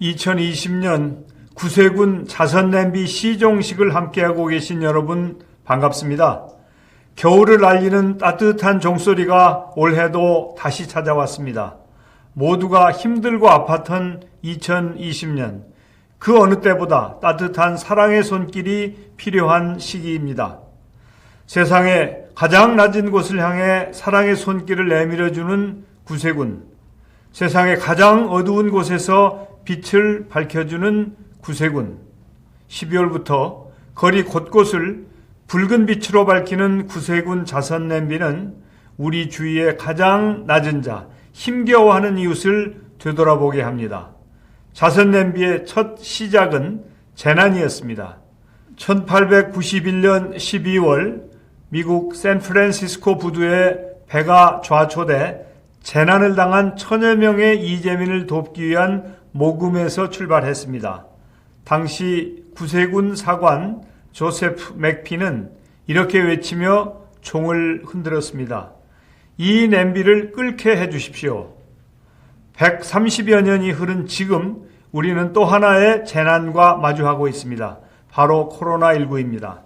2020년 구세군 자선냄비 시종식을 함께하고 계신 여러분 반갑습니다. 겨울을 알리는 따뜻한 종소리가 올해도 다시 찾아왔습니다. 모두가 힘들고 아팠던 2020년, 그 어느 때보다 따뜻한 사랑의 손길이 필요한 시기입니다. 세상에 가장 낮은 곳을 향해 사랑의 손길을 내밀어주는 구세군, 세상의 가장 어두운 곳에서 빛을 밝혀주는 구세군, 12월부터 거리 곳곳을 붉은 빛으로 밝히는 구세군 자선 냄비는 우리 주위의 가장 낮은 자, 힘겨워하는 이웃을 되돌아보게 합니다. 자선 냄비의 첫 시작은 재난이었습니다. 1891년 12월 미국 샌프란시스코 부두에 배가 좌초돼 재난을 당한 천여 명의 이재민을 돕기 위한 모금에서 출발했습니다. 당시 구세군 사관 조세프 맥피는 이렇게 외치며 총을 흔들었습니다. 이 냄비를 끓게 해 주십시오. 130여 년이 흐른 지금 우리는 또 하나의 재난과 마주하고 있습니다. 바로 코로나19입니다.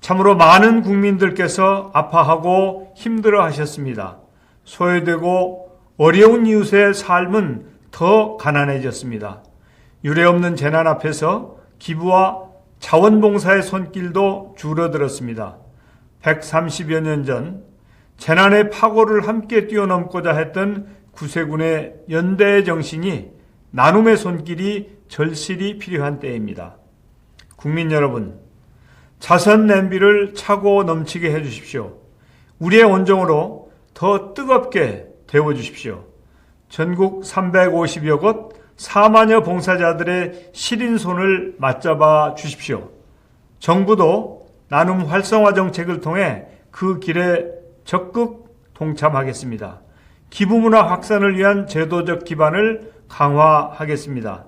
참으로 많은 국민들께서 아파하고 힘들어 하셨습니다. 소외되고 어려운 이웃의 삶은 더 가난해졌습니다. 유례없는 재난 앞에서 기부와 자원봉사의 손길도 줄어들었습니다. 130여 년 전 재난의 파고를 함께 뛰어넘고자 했던 구세군의 연대의 정신이 나눔의 손길이 절실히 필요한 때입니다. 국민 여러분, 자선 냄비를 차고 넘치게 해 주십시오. 우리의 온정으로 더 뜨겁게 데워 주십시오. 전국 350여 곳 4만여 봉사자들의 시린 손을 맞잡아 주십시오. 정부도 나눔 활성화 정책을 통해 그 길에 적극 동참하겠습니다. 기부문화 확산을 위한 제도적 기반을 강화하겠습니다.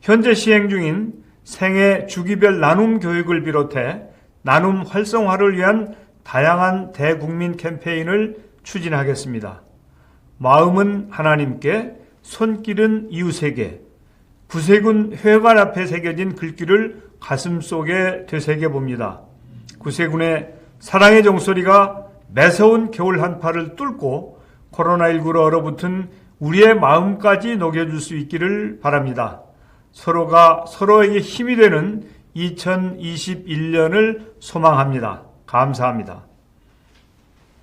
현재 시행 중인 생애 주기별 나눔 교육을 비롯해 나눔 활성화를 위한 다양한 대국민 캠페인을 추진하겠습니다. 마음은 하나님께, 손길은 이웃에게, 구세군 회관 앞에 새겨진 글귀를 가슴 속에 되새겨 봅니다. 구세군의 사랑의 종소리가 매서운 겨울 한파를 뚫고 코로나19로 얼어붙은 우리의 마음까지 녹여줄 수 있기를 바랍니다. 서로가 서로에게 힘이 되는 2021년을 소망합니다. 감사합니다.